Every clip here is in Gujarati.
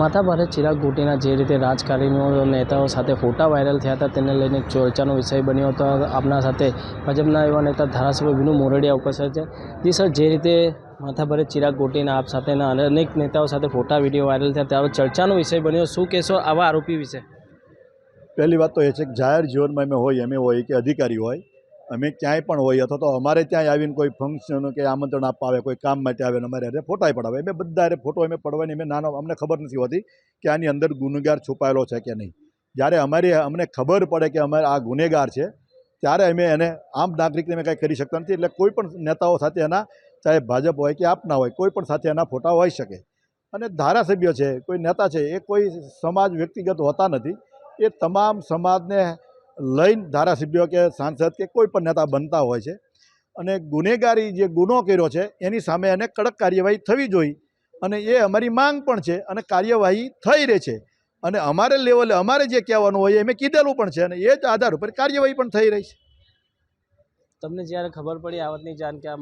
માથાભારે ચિરાગ ઘૂંટીના જે રીતે રાજકારણીઓ નેતાઓ સાથે ફોટા વાયરલ થયા હતા, તેને લઈને ચર્ચાનો વિષય બન્યો હતો. આપના સાથે ભાજપના એવા નેતા ધારાસભ્ય વિનુ મોરડિયા ઉપસ્થિત છે. જી સર, જે રીતે માથાભારે ચિરાગ ઘોટીના આપ સાથેના અને અનેક નેતાઓ સાથે ફોટા, વીડિયો વાયરલ થયા, ત્યારે ચર્ચાનો વિષય બન્યો. શું કહેશો આવા આરોપી વિશે? પહેલી વાત તો એ છે કે જાહેર જીવનમાં અમે હોય અમે હોય કે અધિકારી હોય અમે ક્યાંય પણ હોય, અથવા તો અમારે ત્યાં આવીને કોઈ ફંક્શન કે આમંત્રણ આપવા આવે, કોઈ કામ માટે આવે અમારે અરે ફોટાય પડાવે. અમે બધા અરે ફોટો અમે પડવાની, અમે નાનો, અમને ખબર નથી હોતી કે આની અંદર ગુનેગાર છુપાયેલો છે કે નહીં. જ્યારે અમારી અમને ખબર પડે કે અમારે આ ગુનેગાર છે, ત્યારે અમે એને આમ નાગરિકને અમે કાંઈ કરી શકતા નથી. એટલે કોઈ પણ નેતાઓ સાથે એના, ચાહે ભાજપ હોય કે આપના હોય, કોઈ પણ સાથે એના ફોટા હોઈ શકે. અને ધારાસભ્ય છે, કોઈ નેતા છે, એ કોઈ સમાજ વ્યક્તિગત હોતા નથી. એ તમામ સમાજને લઈને ધારાસભ્યો કે સાંસદ કે કોઈ પણ નેતા બનતા હોય છે. અને ગુનેગારી જે ગુનો કર્યો છે, એની સામે એને કડક કાર્યવાહી થવી જોઈએ. અને એ અમારી માંગ પણ છે અને કાર્યવાહી થઈ રહી છે. અને અમારે લેવલે અમારે જે કહેવાનું હોય એ મેં કીધેલું પણ છે અને એ જ આધાર ઉપર કાર્યવાહી પણ થઈ રહી છે. તમને જ્યારે ખબર પડી આવતની વાતની, જાણ કે આ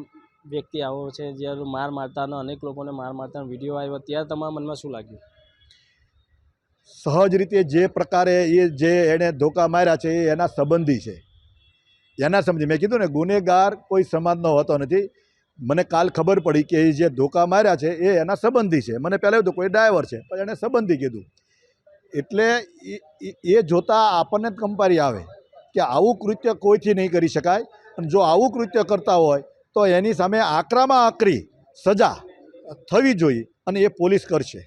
વ્યક્તિ આવો છે, જ્યારે માર મારતાનો અનેક લોકોને માર મારતાનો વીડિયો આવ્યો, ત્યારે તમારા મનમાં શું લાગ્યું? સહજ રીતે જે પ્રકારે એ જે એણે ધોકા માર્યા છે, એ એના સંબંધી છે. એના સમજી મેં કીધું ને, ગુનેગાર કોઈ સમાજનો હોતો નથી. મને કાલ ખબર પડી કે એ જે ધોકા માર્યા છે, એ એના સંબંધી છે. મને પહેલાં એવું કોઈ ડ્રાઈવર છે, પણ એણે સંબંધી કીધું. એટલે એ જોતાં આપણને જ કંપારી આવે કે આવું કૃત્ય કોઈથી નહીં કરી શકાય. અને જો આવું કૃત્ય કરતા હોય, તો એની સામે આકરામાં આકરી સજા થવી જોઈએ અને એ પોલીસ કરશે.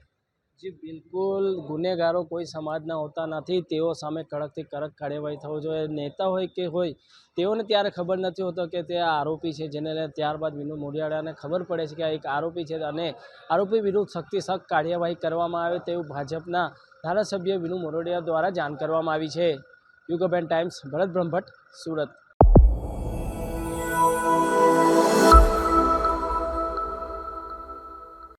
જી બિલકુલ ગુનેગારો કોઈ સમાજના હોતા નથી, તેઓ સામે કડકથી કડક કાર્યવાહી થવું જોઈએ. નેતા હોય કે હોય, તેઓને ત્યારે ખબર નથી હોતો કે તે આરોપી છે, જેને લઈને ત્યારબાદ વિનુ મોડિયાળાને ખબર પડે છે કે આ એક આરોપી છે અને આરોપી વિરુદ્ધ સખ્તી સખ્ત કાર્યવાહી કરવામાં આવે તેવું ભાજપના ધારાસભ્ય વિનુ મોરડિયા દ્વારા જાણ કરવામાં આવી છે. યુગોબેન ટાઈમ્સ, ભરત બ્રહ્મભટ્ટ, સુરત.